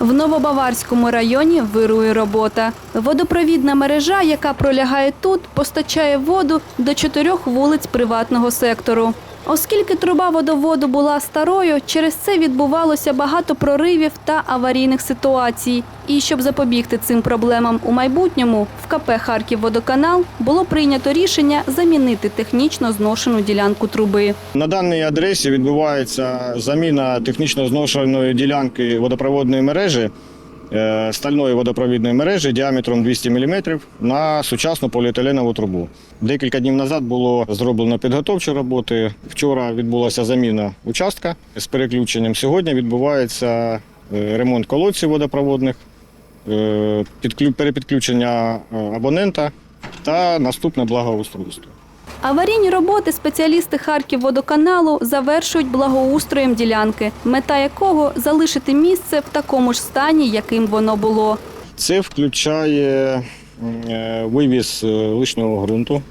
В Новобаварському районі вирує робота. Водопровідна мережа, яка пролягає тут, постачає воду до чотирьох вулиць приватного сектору. Оскільки труба водоводу була старою, через це відбувалося багато проривів та аварійних ситуацій. І щоб запобігти цим проблемам у майбутньому, в КП «Харківводоканал» було прийнято рішення замінити технічно зношену ділянку труби. На даній адресі відбувається заміна технічно зношеної ділянки водопровідної мережі, е, стальної водопровідної мережі діаметром 200 мм на сучасну поліетиленову трубу. Декілька днів назад було зроблено підготовчі роботи. Вчора відбулася заміна участка з переключенням. Сьогодні відбувається е, ремонт колодців водопроводних, перепідключення е, абонента та наступне благоустройство. Аварійні роботи спеціалісти Харківводоканалу завершують благоустроєм ділянки, мета якого залишити місце в такому ж стані, яким воно було. Це включає е, вивіз е, лишнього ґрунту,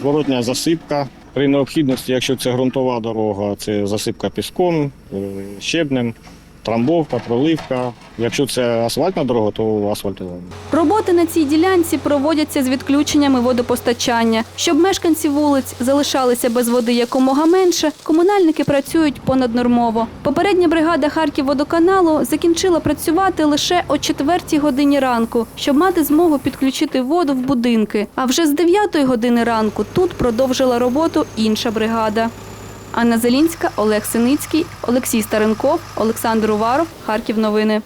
зворотня засипка. При необхідності, якщо це ґрунтова дорога, це засипка піском, е, щебнем, трамбовка, проливка. Якщо це асфальтна дорога, то асфальтована. Роботи на цій ділянці проводяться з відключеннями водопостачання. Щоб мешканці вулиць залишалися без води якомога менше, комунальники працюють понаднормово. Попередня бригада Харківводоканалу закінчила працювати лише о 4 годині ранку, щоб мати змогу підключити воду в будинки. А вже з 9 години ранку тут продовжила роботу інша бригада. Анна Зелінська, Олег Синицький, Олексій Старенков, Олександр Уваров, Харків. Новини.